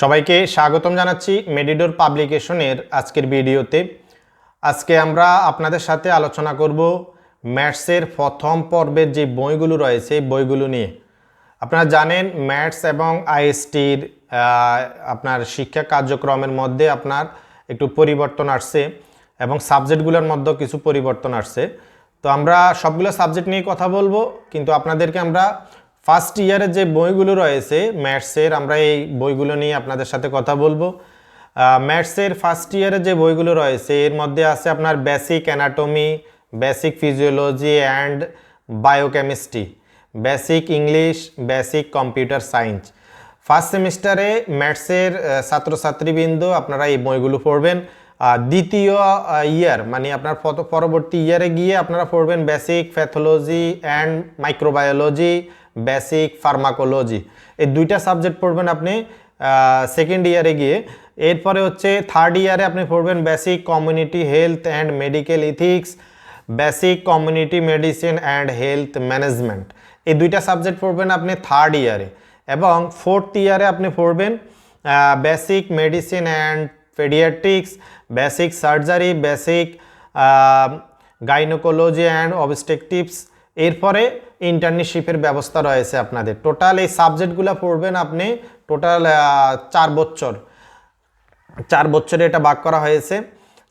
সবাইকে স্বাগতম জানাচ্ছি মেডিডোর পাবলিকেশনের আজকের ভিডিওতে। আজকে আমরা আপনাদের সাথে আলোচনা করব ম্যাথসের প্রথম পর্বের যে বইগুলো রয়েছে বইগুলো নিয়ে। আপনারা জানেন ম্যাথস এবং আইএসটির আপনার শিক্ষা কার্যক্রমের মধ্যে আপনার একটু পরিবর্তন আসছে এবং সাবজেক্টগুলোর মধ্যেও কিছু পরিবর্তন আসছে। তো আমরা সবগুলো সাবজেক্ট নিয়ে কথা বলব, কিন্তু আপনাদেরকে আমরা ফার্স্ট ইয়ারের যে বইগুলো রয়েছে ম্যাথসের আমরা এই বইগুলো নিয়ে আপনাদের সাথে কথা বলব। ম্যাথসের ফার্স্ট ইয়ারের যে বইগুলো রয়েছে, এর মধ্যে আছে আপনার basic anatomy basic physiology and biochemistry basic English basic computer science first সেমিস্টারে ম্যাথসের ছাত্রছাত্রীবৃন্দ আপনারা এই বইগুলো পড়বেন। দ্বিতীয় ইয়ার মানে আপনার পরবর্তী ইয়ারে গিয়ে আপনারা পড়বেন basic pathology and microbiology basic pharmacology এই দুইটা সাবজেক্ট পড়বেন আপনি সেকেন্ড ইয়ারে গিয়ে। এরপরে হচ্ছে থার্ড ইয়ারে আপনি পড়বেন basic community health and medical ethics basic community medicine and health management এই দুইটা সাবজেক্ট পড়বেন আপনি থার্ড ইয়ারে এবং ফোর্থ ইয়ারে আপনি পড়বেন basic medicine and paediatrics basic surgery basic gynaecology and obstetrics এরপরে ইন্টার্নশিপের ব্যবস্থা রয়েছে আপনাদের। টোটাল এই সাবজেক্টগুলো পড়বেন আপনি টোটাল চার বছর। চার বছরে এটা ভাগ করা হয়েছে।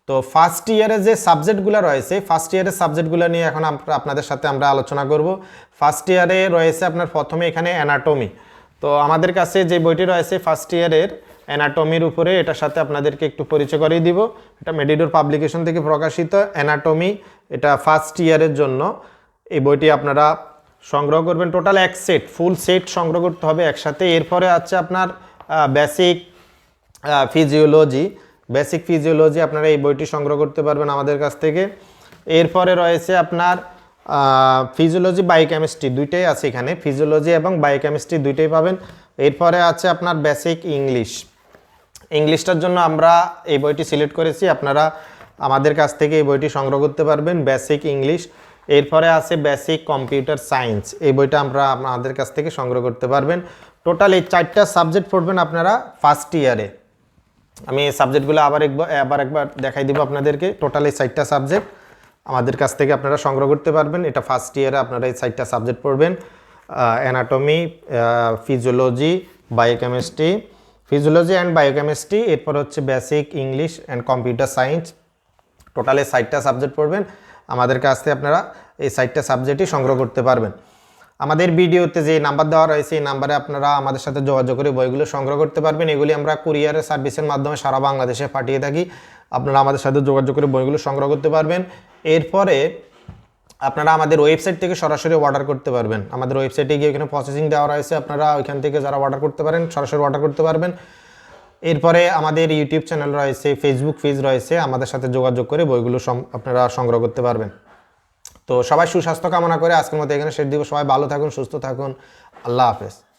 তো ফার্স্ট ইয়ারে যে সাবজেক্টগুলো রয়েছে ফার্স্ট ইয়ারের সাবজেক্টগুলো নিয়ে এখন আপনাদের সাথে আমরা আলোচনা করব। ফার্স্ট ইয়ারে রয়েছে আপনার প্রথমে এখানে অ্যানাটমি তো আমাদের কাছে যে বইটি রয়েছে ফার্স্ট ইয়ারের অ্যানাটমির উপরে, এটার সাথে আপনাদেরকে একটু পরিচয় করিয়ে দিব। এটা মেডিডোর পাবলিকেশন থেকে প্রকাশিত অ্যানাটমি এটা ফার্স্ট ইয়ারের জন্য। এই বইটি আপনারা সংগ্রহ করবেন। টোটাল এক সেট ফুল সেট সংগ্রহ করতে হবে একসাথে। এরপরে আছে আপনার বেসিক ফিজিওলজি বেসিক ফিজিওলজি আপনারা এই বইটি সংগ্রহ করতে পারবেন আমাদের কাছ থেকে। এরপরে রয়েছে আপনার ফিজিওলজি বায়োকেমিস্ট্রি দুইটাই আছে এখানে। ফিজিওলজি এবং বায়োকেমিস্ট্রি দুইটাই পাবেন। এরপরে আছে আপনার বেসিক ইংলিশ ইংলিশটার জন্য আমরা এই বইটি সিলেক্ট করেছি। আপনারা আমাদের কাছ থেকে এই বইটি সংগ্রহ করতে পারবেন বেসিক ইংলিশ এরপরে আছে বেসিক কম্পিউটার সায়েন্স এই বইটা আমরা আমাদের কাছ থেকে সংগ্রহ করতে পারবেন। টোটাল এই চারটা সাবজেক্ট পড়বেন আপনারা ফার্স্ট ইয়ারে আমি এই সাবজেক্টগুলো আবার একবার আবার একবার দেখাই দিব আপনাদেরকে। টোটাল এই চারটা সাবজেক্ট আমাদের কাছ থেকে আপনারা সংগ্রহ করতে পারবেন। এটা ফার্স্ট ইয়ারে আপনারা এই সাইটটা সাবজেক্ট পড়বেন। Anatomy physiology biochemistry physiology and biochemistry এরপর হচ্ছে basic English and computer science total এই সাইটটা সাবজেক্ট পড়বেন। আমাদের কাছ থেকে আপনারা এই সাইটটা সাবজেক্টই সংগ্রহ করতে পারবেন। আমাদের ভিডিওতে যে নাম্বার দেওয়া রয়েছে, এই নাম্বারে আপনারা আমাদের সাথে যোগাযোগ করে বইগুলো সংগ্রহ করতে পারবেন। এগুলি আমরা কুরিয়ারের সার্ভিসের মাধ্যমে সারা বাংলাদেশে পাঠিয়ে থাকি। আপনারা আমাদের সাথে যোগাযোগ করে বইগুলো সংগ্রহ করতে পারবেন। এরপরে আপনারা আমাদের ওয়েবসাইট থেকে সরাসরি অর্ডার করতে পারবেন। আমাদের ওয়েবসাইটে গিয়ে ওখানে প্রসেসিং দেওয়া রয়েছে। আপনারা ওইখান থেকে যারা অর্ডার করতে পারেন, সরাসরি অর্ডার করতে পারবেন। এরপরে আমাদের ইউটিউব চ্যানেল রয়েছে ফেসবুক পেজ রয়েছে। আমাদের সাথে যোগাযোগ করে বইগুলো আপনারা সংগ্রহ করতে পারবেন। তো সবাই সুস্বাস্থ্য কামনা করে আজকের মতো এখানে শেষ দিব। সবাই ভালো থাকুন, সুস্থ থাকুন। আল্লাহ হাফেজ।